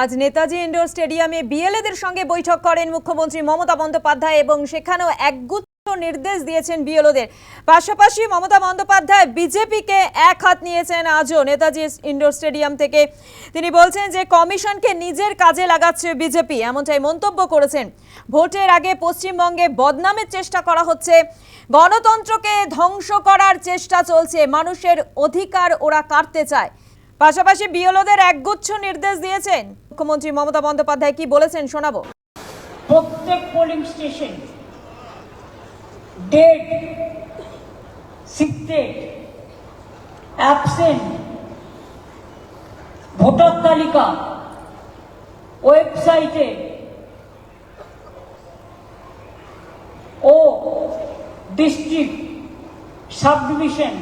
আজ নেতাজি ইন্ডোর স্টেডিয়ামে বিএলএদের সঙ্গে বৈঠক করেন মুখ্যমন্ত্রী মমতা বন্দ্যোপাধ্যায় এবং সেখানেও একগুচ্ছ নির্দেশ দিয়েছেন বিএলওদের পাশাপাশি মমতা বন্দ্যোপাধ্যায় বিজেপিকে এক হাত নিয়েছেন আজও নেতাজি ইন্ডোর স্টেডিয়াম থেকে। তিনি বলছেন যে কমিশনকে নিজের কাজে লাগাচ্ছে বিজেপি এমনটাই মন্তব্য করেছেন। ভোটের আগে পশ্চিমবঙ্গে বদনামের চেষ্টা করা হচ্ছে। গণতন্ত্রকে ধ্বংস করার চেষ্টা চলছে। মানুষের অধিকার ওরা কাটতে চায়। পাশাপাশি বিএলওদের একগুচ্ছ নির্দেশ দিয়েছেন মুখ্যমন্ত্রী মমতা বন্দ্যোপাধ্যায়। কি বলেছেন শোনাবো। প্রত্যেক polling station date secret absent voter তালিকা ওয়েবসাইটে ও ডিস্ট্রিক্ট সাবডিভিশন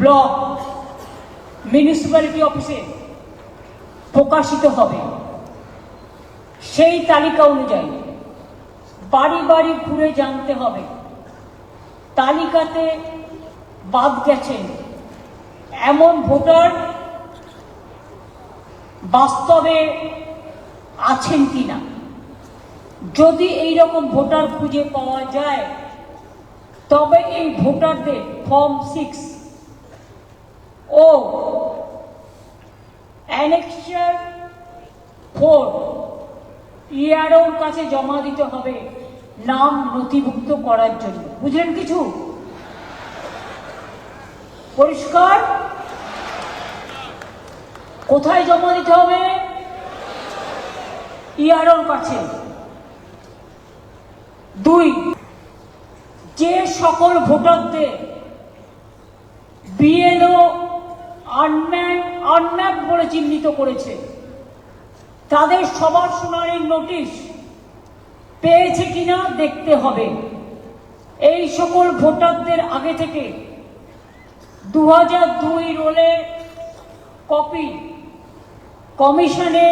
ব্লক মিউনিসিপ্যালিটি অফিসে প্রকাশিত হবে। সেই তালিকা অনুযায়ী বাড়ি বাড়ি ঘুরে জানতে হবে। তালিকাতে বাদ গেছেন এমন ভোটার বাস্তবে আছেন কিনা। যদি এই রকম ভোটার খুঁজে পাওয়া যায়, তবে এই ভোটারদের ফর্ম সিক্স ও অ্যানেক্সার ফোর ইআরওর কাছে জমা দিতে হবে নাম নথিভুক্ত করার জন্য। বুঝলেন কিছু? পরিষ্কার? কোথায় জমা দিতে হবে? ইআরওর কাছে। দুই, যে সকল ভোটারদের বিএলও আনম্যান আনম্যাপ বলে চিহ্নিত করেছে। তাদের সবার শুনানির নোটিশ পেয়েছে কিনা দেখতে হবে। এই সকল ভোটারদের আগে থেকে দু হাজার দুই রোলের কপি কমিশনে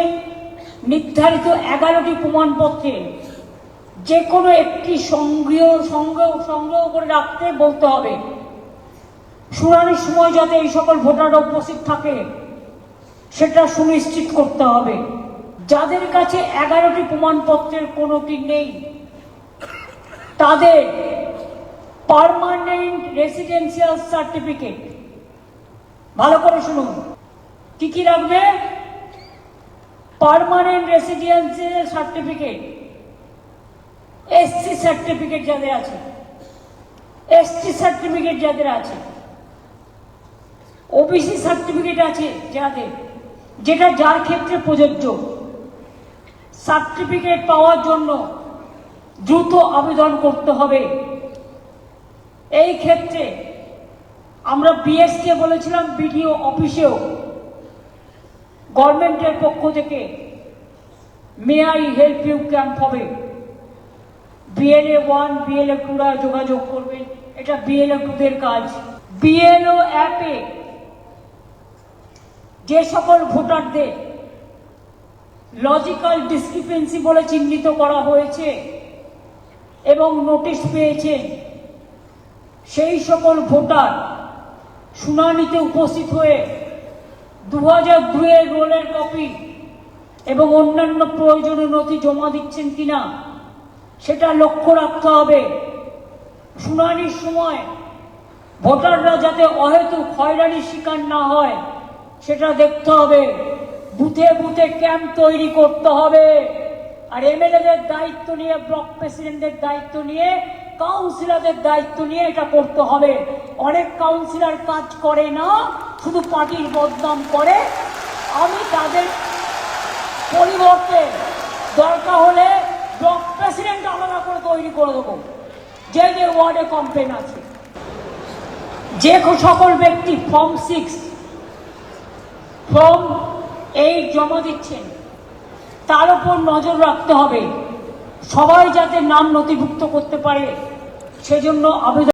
নির্ধারিত এগারোটি প্রমাণপত্রে যে কোনো একটি সংগ্রহ সংগ্রহ সংগ্রহ করে রাখতে বলতে হবে। শুনানির সময় যাতে এই সকল ভোটাররা উপস্থিত থাকে সেটা সুনিশ্চিত করতে হবে। যাদের কাছে এগারোটি প্রমাণপত্রের কোনোটি নেই, তাদের পারমানেন্ট রেসিডেন্সিয়াল সার্টিফিকেট ভালো করে শুনুন। কি কি রাখবে permanent residential certificate SC certificate যাদের আছে। এসটি সার্টিফিকেট যাদের আছে। ওবিসি সার্টিফিকেট আছে যাদের। যেটা যার ক্ষেত্রে প্রযোজ্য। সার্টিফিকেট পাওয়ার জন্য দ্রুত আবেদন করতে হবে। এই ক্ষেত্রে আমরা বিএসকে বলেছিলাম বিডিও অফিসেও গভর্নমেন্টের পক্ষ থেকে may I help you camp হবে। বিএলএ ওয়ান বিএলএ টুরা যোগাযোগ করবেন। এটা বিএলএ টুদের কাজ। বিএলও অ্যাপে যে সকল ভোটারদের লজিক্যাল ডিসক্রিপেন্সি বলে চিহ্নিত করা হয়েছে এবং নোটিশ পেয়েছে, সেই সকল ভোটার শুনানিতে উপস্থিত হয়ে দু হাজার দুয়ের রোলের কপি এবং অন্যান্য প্রয়োজনীয় নথি জমা দিচ্ছেন কিনা, সেটা লক্ষ্য রাখতে হবে। শুনানির সময় ভোটাররা যাতে অহেতু হয়রানির শিকার না হয় সেটা দেখতে হবে। বুথে বুথে ক্যাম্প তৈরি করতে হবে। আর এমএলএদের দায়িত্ব নিয়ে, ব্লক প্রেসিডেন্টের দায়িত্ব নিয়ে, কাউন্সিলরদের দায়িত্ব নিয়ে এটা করতে হবে। অনেক কাউন্সিলর কাজ করে না, শুধু পার্টির বদনাম করে। আমি তাদের পরিবর্তে দরকার হলে ব্লক প্রেসিডেন্ট আলাদা করে তৈরি করে দেবো। যে যে ওয়ার্ডে কমপ্লেন আছে। যে সকল ব্যক্তি ফর্ম সিক্স ফর্ম এই জমা দিচ্ছেন। তার উপর নজর রাখতে হবে। সবাই যাতে নাম নথিভুক্ত করতে পারে, সেজন্য আবেদন